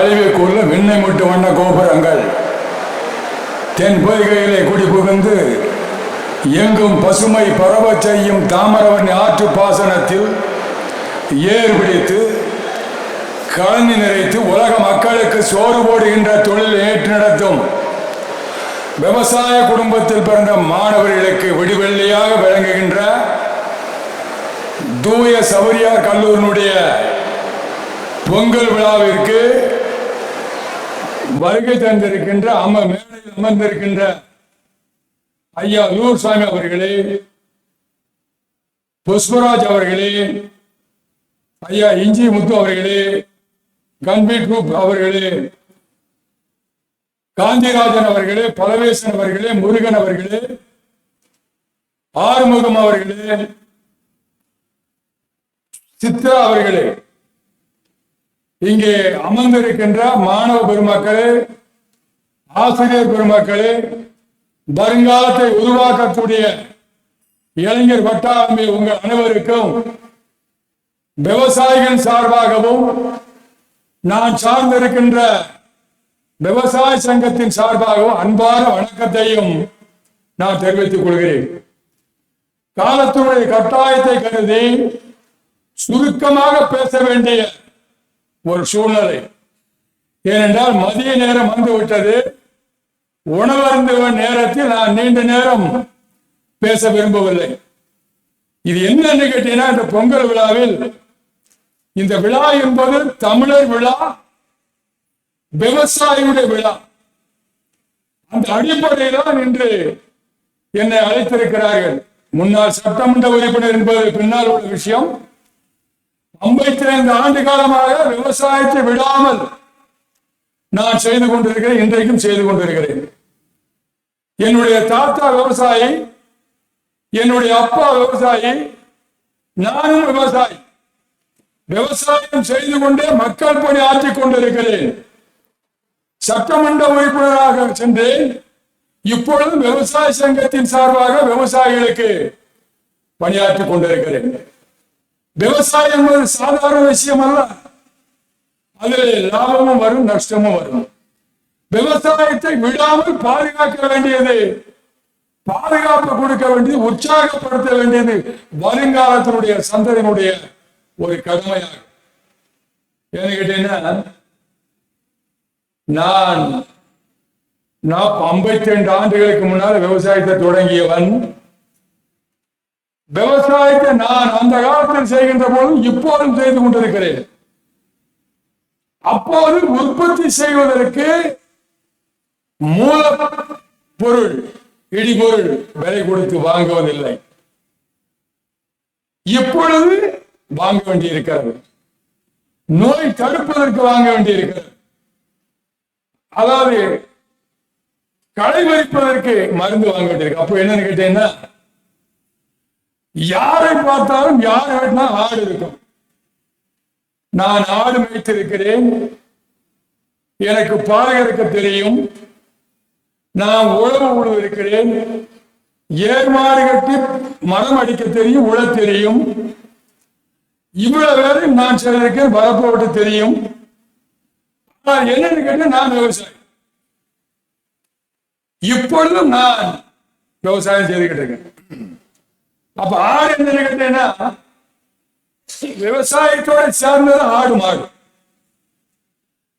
கழிவுக்குள்ள விண்ணை முட்டு வண்ண கோபுரங்கள். தென் பொய்கையிலே குடி புகுந்து எங்கும் பசுமை பரவச் செய்யும் தாமரவன் ஆற்று பாசனத்தில் ஏர் பிடித்து கலந்து நிறைத்து உலக மக்களுக்கு சோறு போடுகின்ற தொழில் ஏற்று நடத்தும். விவசாய குடும்பத்தில் பிறந்த மாணவர்களுக்கு விடுவெள்ளியாக விளங்குகின்ற தூய சபரியார் கல்லூரினுடைய பொங்கல் விழாவிற்கு வருகை தந்திருக்கின்ற அம மேடையில் அமர்ந்திருக்கின்ற ஐயா லூர் சாமி அவர்களே புஷ்பராஜ் அவர்களே ஐயா இஞ்சி முத்து அவர்களே கம்பீர் குரூப் அவர்களே காந்திராஜன் அவர்களே பலவேசன் அவர்களே முருகன் அவர்களே ஆறுமுகம் அவர்களே சித்ரா அவர்களே இங்கே அமர்ந்திருக்கின்ற மாணவ பெருமக்களே ஆசிரியர் பெருமக்களே வருங்காலத்தை உருவாக்கக்கூடிய இளைஞர் வட்டாரமே உங்கள் அனைவருக்கும் விவசாயிகள் சார்பாகவும் நான் சார்ந்திருக்கின்ற விவசாய சங்கத்தின் சார்பாகவும் அன்பான வணக்கத்தையும் நான் தெரிவித்துக் கொள்கிறேன். காலத்தினுடைய கட்டாயத்தை கருதி சுருக்கமாக பேச வேண்டிய ஒரு சூழ்நிலை. ஏனென்றால் மதிய நேரம் வந்து விட்டது உணவருந்து நேரத்தில் நான் நீண்ட நேரம் பேச விரும்பவில்லை. இது என்னன்னு கேட்டீங்கன்னா இந்த பொங்கல் விழாவில் இந்த விழா என்பது தமிழர் விழா விவசாயியுடைய விழா. அந்த அடிப்படையில் தான் இன்று என்னை அழைத்திருக்கிறார்கள். முன்னாள் சட்டமன்ற உறுப்பினர் என்பது பின்னால் உள்ள விஷயம். ஐம்பத்தி ஐந்து ஆண்டு காலமாக விவசாயத்தை விடாமல் நான் செய்து கொண்டிருக்கிறேன் இன்றைக்கும் செய்து கொண்டிருக்கிறேன். என்னுடைய தாத்தா விவசாயி என்னுடைய அப்பா விவசாயி நானும் விவசாயி. விவசாயம் செய்து கொண்டே மக்கள் பணி ஆற்றிக் கொண்டிருக்கிறேன். சட்டமன்ற உறுப்பினராக சென்றேன். இப்பொழுது விவசாய சங்கத்தின் சார்பாக விவசாயிகளுக்கு பணியாற்றிக் கொண்டிருக்கிறேன். விவசாயம் என்பது சாதாரண விஷயம் அல்ல அது லாபமும் வரும் நஷ்டமும் வரும். விவசாயத்தை விடாமல் பாதுகாக்க வேண்டியது பாதுகாப்பு கொடுக்க வேண்டியது உற்சாகப்படுத்த வேண்டியது வருங்காலத்தினுடைய சந்ததியினுடைய ஒரு கடமையாகும். ஏன்னு கேட்டீங்கன்னா நான் நான் ஐம்பத்தி ரெண்டு ஆண்டுகளுக்கு முன்னால் விவசாயத்தை தொடங்கியவன். விவசாயத்தை நான் அந்த காலத்தில் செய்கின்ற போது இப்போதும் செய்து கொண்டிருக்கிறேன். அப்போது உற்பத்தி செய்வதற்கு மூல பொருள் இடிபொருள் விலை கொடுத்து வாங்குவதில்லை. இப்பொழுது வாங்க வேண்டியிருக்கிறது. நோய் தடுப்பதற்கு வாங்க வேண்டியிருக்கிறது. அதாவது களை வைப்பதற்கு மருந்து வாங்க வேண்டியிருக்கு. அப்போ என்னன்னு கேட்டீங்கன்னா யாரை பார்த்தாலும் யார் வேணா ஆடு இருக்கும். நான் ஆடு மேய்த்திருக்கிறேன். எனக்கு பாதுகாக்க தெரியும். நான் உழவு உழுவிருக்கிறேன் ஏர்மாடு கட்டி மரம் அடிக்க தெரியும் உழ தெரியும். இவ்வளவு பேரை நான் சிலருக்கு வரப்பு ஓட்ட தெரியும். என்னன்னு கேட்டு நான் விவசாயி. இப்பொழுதும் நான் விவசாயம் செய்துகிட்டு இருக்கேன். அப்ப ஆடு என்ன? கேட்டேன்னா விவசாயத்தோட சேர்ந்தது ஆடு மாடு.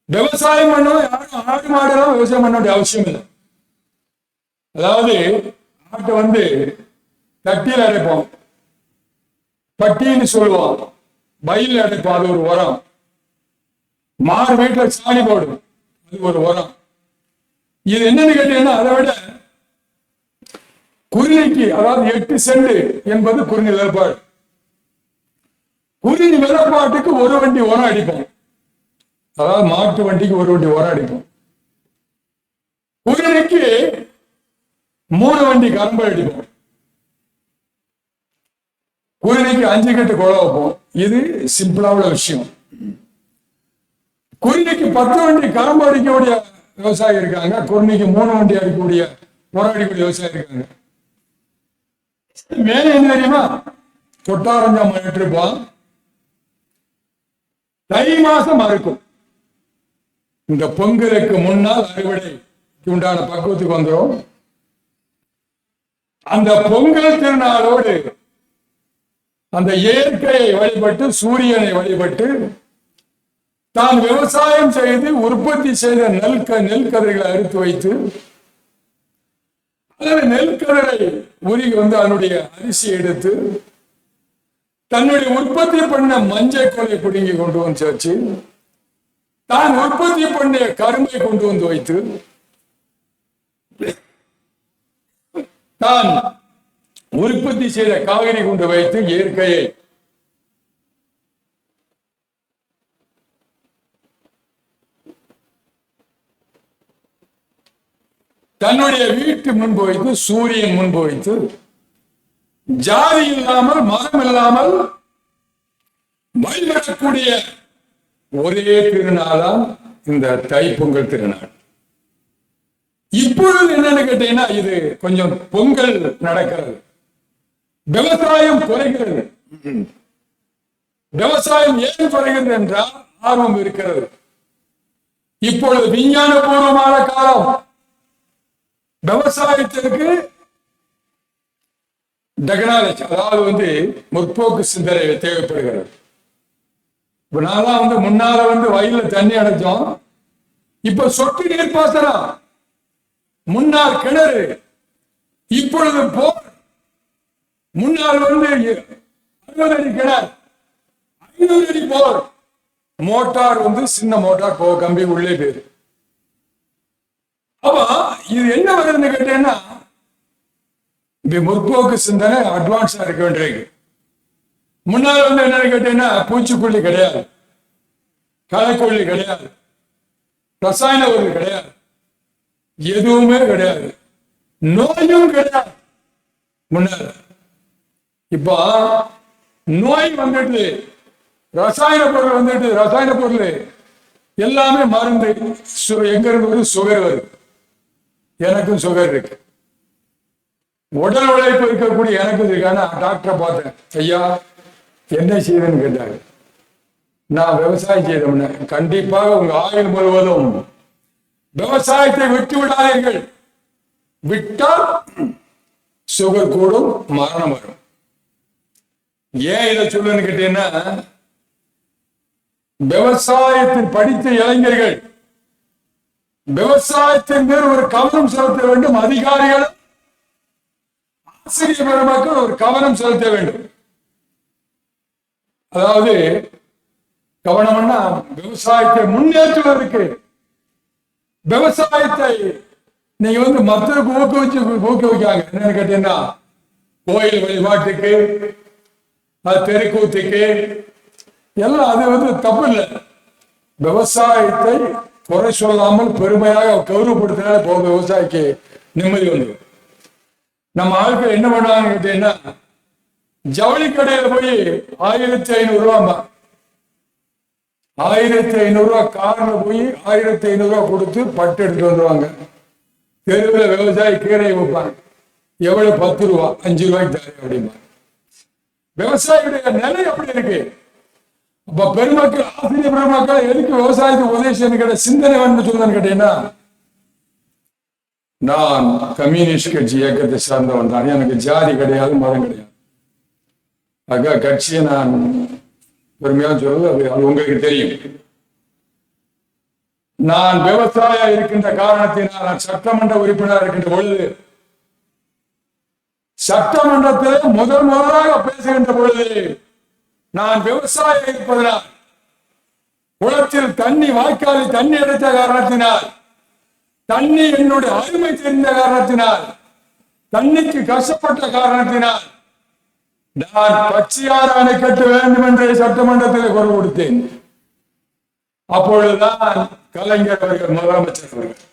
விவசாயம் பண்ணவும் யாரும் ஆடு மாடெல்லாம் விவசாயம் பண்ண வேண்டிய அவசியம் இல்லை. அதாவது ஆட்டை வந்து தட்டியில் அடைப்போம் பட்டின்னு சொல்லுவோம் பயில் அடைப்போம் அது ஒரு உரம். மாடு வீட்டுல சாணி போடும். அது ஒரு உரம். இது என்னன்னு கேட்டீங்கன்னா அதை விட குருணிக்கு அதாவது எட்டு சென்ட் என்பது குருணி வேறுபாடு. குறி வேறுபாட்டுக்கு ஒரு வண்டி உரம் அடிப்போம். அதாவது மாட்டு வண்டிக்கு ஒரு வண்டி உரம் அடிப்போம். குருணிக்கு மூணு வண்டி கரும்பு அடிப்போம். குருணிக்கு அஞ்சு கட்டு குழ வைப்போம். இது சிம்பிளான விஷயம். குருணிக்கு பத்து வண்டி கரும்பு அடிக்கக்கூடிய விவசாயி இருக்காங்க. குருணிக்கு மூணு வண்டி அடிக்கக்கூடிய உரம் அடிக்கக்கூடிய விவசாயி இருக்காங்க. மேல என்ன தெரியுமா கொட்டாரஞ்சம் இருப்பான் தை மாசம் அறுக்கும் இந்த பொங்கலுக்கு முன்னால் அறுவடை உண்டான பக்குவத்துக்கு வந்துடும் அந்த பொங்கல் திருநாளோடு அந்த இயற்கையை வழிபட்டு சூரியனை வழிபட்டு தான் விவசாயம் செய்து உற்பத்தி செய்த நெல் நெல் கதிர்களை அறுத்து வைத்து அல்லது நெல்கடலை உருகி வந்து அதனுடைய அரிசி எடுத்து தன்னுடைய உற்பத்தி பண்ண மஞ்சள் கொலை பிடுங்கி கொண்டு வந்து வச்சு தான் உற்பத்தி பண்ணிய கரும்பை கொண்டு வந்து வைத்து தான் உற்பத்தி செய்த காவிரி கொண்டு வைத்து இயற்கையை தன்னுடைய வீட்டு முன்பு வைத்து சூரியன் முன்பு வைத்து ஜாதி இல்லாமல் மதம் இல்லாமல் வழிபடக்கூடிய ஒரே திருநாளாம் இந்த தைப்பொங்கல் திருநாள். இப்பொழுது என்னன்னு கேட்டீங்கன்னா இது கொஞ்சம் பொங்கல் நடக்கிறது. விவசாயம் குறைகிறது. விவசாயம் ஏன் குறைகிறது என்றால் ஆர்வம் இருக்கிறது. இப்பொழுது விஞ்ஞான பூர்வமான காலம். விவசாயத்திற்கு டெக்னாலஜி அதாவது வந்து முற்போக்கு சிந்தனை தேவைப்படுகிறது. இப்ப நான்லாம் வந்து முன்னால வந்து வயல்ல தண்ணி அடைச்சோம் இப்ப சொட்டு நீர் பாசனம். முன்னால் கிணறு இப்பொழுது போர். முன்னால் வந்து அறுபது அடி கிணறு ஐநூறு அடி போர். மோட்டார் வந்து சின்ன மோட்டார் போ கம்பி உள்ளே போயிரு அப்போ இது என்ன வருதுன்னு கேட்டீங்கன்னா இந்த முற்போக்கு சிந்தனை அட்வான்ஸா இருக்க வேண்டியிருக்கு முன்னால் வந்து என்னன்னு கேட்டீங்கன்னா பூச்சிக்கொல்லி கிடையாது. களைக்கொல்லி கிடையாது. ரசாயன பொருள் கிடையாது. எதுவுமே கிடையாது. நோயும் கிடையாது. முன்னால. இப்போ நோய் வந்துட்டு ரசாயன பொருள் வந்துட்டு ரசாயன பொருள் எல்லாமே மருந்து எங்க இருந்து வருது சுகர் வருது. எனக்கும் சுகர் இருக்கு. உடல் உழைப்பு இருக்கக்கூடிய எனக்கும் இருக்கான டாக்டரை பார்த்தேன் ஐயா என்ன செய்வேன்னு கேட்டாரு. நான் விவசாயம் செய்தோம்னு கண்டிப்பாக உங்க ஆயுள் முழுவதும் விவசாயத்தை விட்டு விடாதீர்கள். விட்டால் சுகர் கூடும் மரணம் வரும். ஏன் இதை சொல்லுன்னு கேட்டீங்கன்னா விவசாயத்தில் படித்த இளைஞர்கள் விவசாயத்தின் மேல் ஒரு கவனம் செலுத்த வேண்டும். அதிகாரிகள் ஆசிரியர் பெருமக்கள் ஒரு கவனம் செலுத்த வேண்டும். அதாவது கவனம்னா விவசாயத்தை முன்னேற்றுவதற்கு. விவசாயத்தை நீங்க வந்து மற்றவருக்கு ஊக்குவிச்சு ஊக்குவிக்காங்க என்னன்னு கேட்டீங்கன்னா கோயில் வழிபாட்டுக்கு தெருக்கூத்துக்கு எல்லாம் அது வந்து தப்பு இல்லை. விவசாயத்தை குறை சொல்லாமல் பெருமையாக கௌரவப்படுத்தினால போக விவசாயிக்கு நிம்மதி வந்து நம்ம ஆட்கள் என்ன பண்ணாங்க கேட்டீங்கன்னா ஜவுளி கடையில போய் ஆயிரத்தி ஐநூறு ரூபாய் ஆயிரத்தி ஐநூறு ரூபாய் கார்ல போய் ஆயிரத்தி ஐநூறு ரூபா கொடுத்து பட்டு எடுத்து வந்துருவாங்க. தெருவில் விவசாயி கீரை வைப்பாங்க எவ்வளவு? பத்து ரூபா. அஞ்சு ரூபாய்க்கு தரேன் அப்படிமா விவசாயியுடைய நிலை அப்படி இருக்கு. அப்ப பெருமக்கள் ஆசிரியர் பெருமக்கள் எதுக்கு விவசாயத்துக்கு உதவி செய்யணும் கேட்ட சிந்தனை வேணும்னு சொல்லுன்னு கேட்டீங்கன்னா நான் கம்யூனிஸ்ட் கட்சி இயக்கத்தை சார்ந்தவன் தான். எனக்கு ஜாதி கிடையாது மதம் கிடையாது. அக்கா கட்சியை நான் பெருமையாக சொல்றது அது அது உங்களுக்கு தெரியும். நான் விவசாய இருக்கின்ற காரணத்தினால் நான் சட்டமன்ற உறுப்பினர் இருக்கின்ற பொழுது சட்டமன்றத்தில் முதல் முதலாக பேசுகின்ற பொழுது நான் விவசாயம் இருப்பதனால் குளத்தில் தண்ணி வாய்க்காலில் தண்ணி எடுத்த காரணத்தினால் தண்ணி என்னுடைய அருமை தெரிந்த காரணத்தினால் தண்ணிக்கு கஷ்டப்பட்ட காரணத்தினால் நான் பச்சையாறு அணை கட்ட வேண்டும் என்று சட்டமன்றத்தில் குரல் கொடுத்தேன். அப்பொழுதுதான் கலைஞர் அவர்கள் முதலமைச்சர் அவர்கள்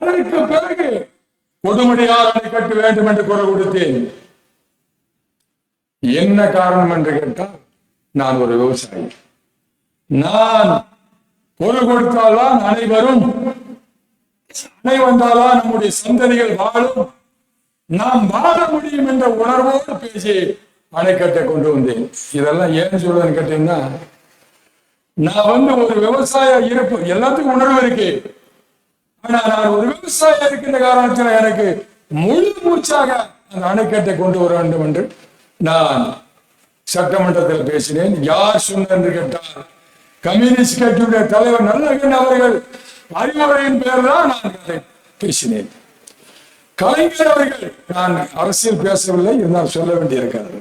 அதற்கு பிறகு கொடுமுடியார் அணை கட்ட வேண்டும் என்று குரல் கொடுத்தேன். என்ன காரணம் என்று கேட்டால் நான் ஒரு விவசாயி. நான் பொருள் கொடுத்தால்தான் அனைவரும் அணை வந்தால்தான் நம்முடைய சந்ததிகள் வாழும். நாம் வாழ முடியும் என்ற உணர்வோடு பேசி அணைக்கட்டை கொண்டு வந்தேன். இதெல்லாம் ஏன் சொல்றேன்னு கேட்டீங்கன்னா நான் வந்து ஒரு விவசாய இருப்பு எல்லாத்துக்கும் உணர்வு இருக்கு. ஆனா நான் ஒரு விவசாயம் இருக்கின்ற காரணத்தில் எனக்கு முழு மூச்சாக அந்த அணைக்கட்டை கொண்டு வர வேண்டும் என்று நான் சட்டமன்றத்தில் பேசினேன். யார் சொன்ன என்று கேட்டால் கம்யூனிஸ்ட் கட்சியுடைய தலைவர் நல்லகன் அவர்கள் அறிவுரையின் பேர் தான் நான் அதை பேசினேன். கலைஞர் அவர்கள் நான் அரசியல் பேசவில்லை இருந்தால் சொல்ல வேண்டியிருக்கிறது.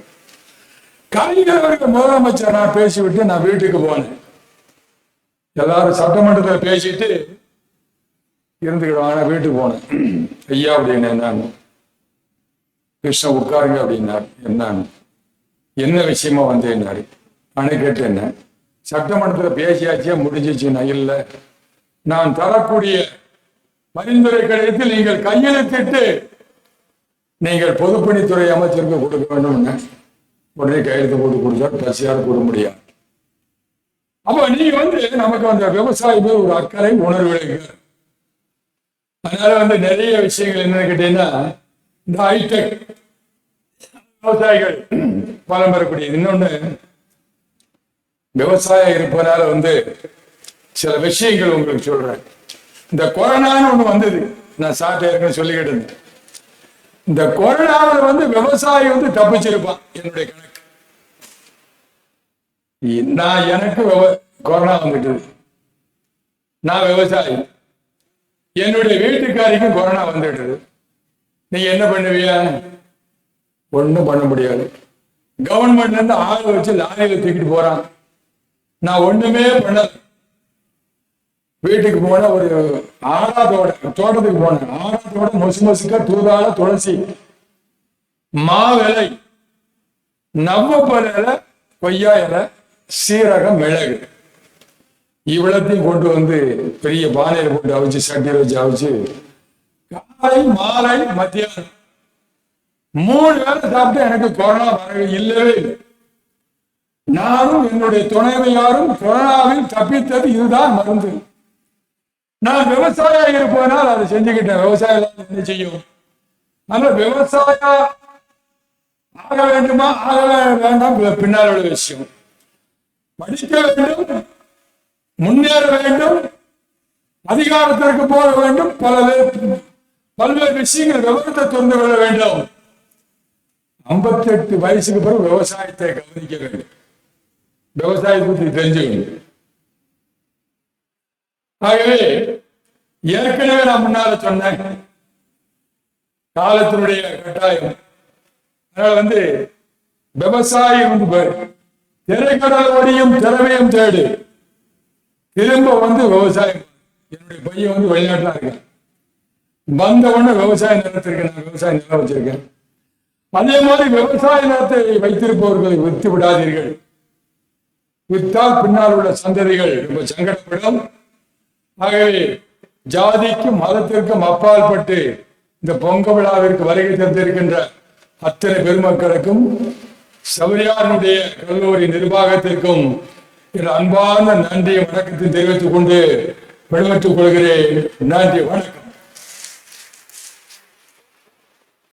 கலைஞர் அவர்கள் முதலமைச்சர் நான் பேசிவிட்டு நான் வீட்டுக்கு போனேன். எல்லாரும் சட்டமன்றத்தில் பேசிட்டு இருந்துக்கிடுவாங்க வீட்டுக்கு போனேன். ஐயா அப்படின்னு நான் கிருஷ்ணன் உட்காருங்க அப்படின்னாரு என்னன்னு? என்ன விஷயமா வந்தேன்னாரு அணைக்கட்டு என்ன? சட்டமன்றத்தில் பேசியாச்சியா முடிஞ்சிச்சுன்னா இல்லை நான் தரக்கூடிய பரிந்துரை கடிதத்தில் நீங்கள் கையெழுத்திட்டு நீங்கள் பொதுப்பணித்துறை அமைச்சருக்கு கொடுக்க வேண்டும் உடனே கையெழுத்து போட்டு கொடுத்தா பசியார் கொடுக்க முடியாது. அப்ப நீங்க வந்து நமக்கு அந்த விவசாயம் ஒரு அக்கறை உணர்வு அதனால வந்து நிறைய விஷயங்கள் என்னன்னு கேட்டீங்கன்னா இந்த ஹைடெக் விவசாயிகள் பலம் பெறக்கூடியது. இன்னொன்னு விவசாயம் இருப்பதனால வந்து சில விஷயங்கள் உங்களுக்கு சொல்றேன். இந்த கொரோனான்னு ஒண்ணு வந்தது. நான் சாப்பிட்டு இருக்குன்னு சொல்லிக்கிட்டு இருந்தேன். இந்த கொரோனாவில் வந்து விவசாயி வந்து தப்பிச்சிருப்பான். என்னுடைய கணக்கு. நான் எனக்கு விவ- கொரோனா வந்துட்டது நான் விவசாயி. என்னுடைய வீட்டுக்காரிக்கும் கொரோனா வந்துட்டது நீ என்ன பண்ணுவியா? ஒன்றும் பண்ண முடியாது. கவர்மெண்ட்ல இருந்து ஆள் வச்சு லாரியில தூக்கிட்டு போறான் நான் ஒண்ணுமே பண்ணல. வீட்டுக்கு போன ஒரு ஆறாத்தோட தோட்டத்துக்கு போனேன் ஆறாத்தோட மொசு மொசுக்க தூதால துளசி. மாவிலை நம்ம இலை கொய்யா இலை சீரகம் மிளகு. இவ்வளத்தையும் கொண்டு வந்து பெரிய பானையில போட்டு அவிச்சு சட்டியில் வச்சு அவிச்சு காலை மாலை மத்தியானம் மூணு வேளை சாப்பிட்டு எனக்கு கொரோனா வரவே இல்லவே இல்லை. நானும் என்னுடைய துணைவையாரும் கொரோனாவில் தப்பித்தது இதுதான் மருந்து. நான் விவசாயம் இருப்பதனால் அதை செஞ்சுக்கிட்டேன். விவசாயம் என்ன செய்யும்? ஆனா விவசாயம் ஆக வேண்டுமா? ஆக வேண்டாம். பின்னால் உள்ள விஷயம். படிக்க வேண்டும் முன்னேற வேண்டும் அதிகாரத்திற்கு போக வேண்டும். பல பல்வேறு விஷயங்கள் விவரத்தை தெரிந்து கொள்ள வேண்டும். ஐம்பத்தி எட்டு வயசுக்கு பிறகு விவசாயத்தை கவனிக்க வேண்டும். விவசாயத்தை பற்றி தெரிஞ்சுக்கணும். ஆகவே ஏற்கனவே நான் முன்னால சொன்னேன். காலத்தினுடைய கட்டாயம். அதனால வந்து விவசாயம் வந்து திரைக்கடல் வழியும் திறமையும் தேடு. திரும்ப வந்து விவசாயம் என்னுடைய பையன் வந்து வெளிநாட்டுல இருக்கேன். வந்த உடனே விவசாய நிலத்திற்கு நான் விவசாய நிலம் வச்சிருக்கேன். அதே மாதிரி விவசாய நிலத்தை வைத்திருப்பவர்களை விற்று விடாதீர்கள். விற்றால் பின்னால் உள்ள சந்ததிகள் ரொம்ப சங்கடப்படும். ஆகவே ஜாதிக்கும் மதத்திற்கும் அப்பாற்பட்டு இந்த பொங்க விழாவிற்கு வருகை தந்திருக்கின்ற அத்தனை பெருமக்களுக்கும் சபரியாரனுடைய கல்லூரி நிர்வாகத்திற்கும் என் அன்பான நன்றியை வணக்கத்தை தெரிவித்துக் கொண்டு விடுவித்துக் கொள்கிறேன். நன்றி வணக்கம்.